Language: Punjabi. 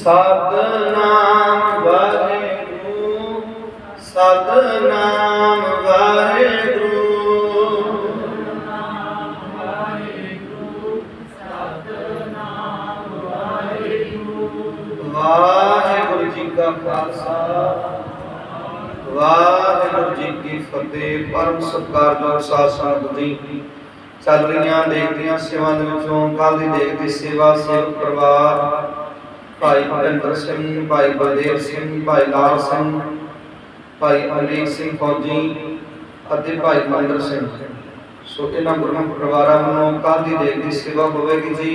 ਸਤਨਾਮ ਵਾਹਿਗੁਰੂ ਸਤਨਾਮ ਵਾਹਿਗੁਰੂ। ਵਾਹਿਗੁਰੂ ਜੀ ਕਾ ਖਾਲਸਾ, ਵਾਹਿਗੁਰੂ ਜੀ ਕੀ ਫਤਿਹ। ਪਰਮ ਸਤਿਕਾਰਯੋਗ ਸਾਧ ਸੰਗਤ ਜੀ ਚੱਲ ਰਹੀਆਂ ਦੇਖਦੀਆਂ ਸੇਵਾ ਦੇ ਵਿੱਚੋਂ ਕੱਲ ਦੀ ਦੇਖਦੀ ਸੇਵਾ, ਸੇਵਕ ਪਰਿਵਾਰ ਭਾਈ ਭਿੰਦਰ ਸਿੰਘ, ਭਾਈ ਬਲਦੇਵ ਸਿੰਘ, ਭਾਈ ਲਾਲ ਸਿੰਘ, ਭਾਈ ਅਮਰੀਕ ਸਿੰਘ ਫੌਜੀ ਅਤੇ ਭਾਈ ਮੰਦਰ ਸਿੰਘ। ਸੋ ਇਹਨਾਂ ਗੁਰਮੁਖ ਪਰਿਵਾਰਾਂ ਵੱਲੋਂ ਕੱਲ ਦੀ ਦੇਖਦੀ ਸੇਵਾ ਹੋਵੇਗੀ ਜੀ।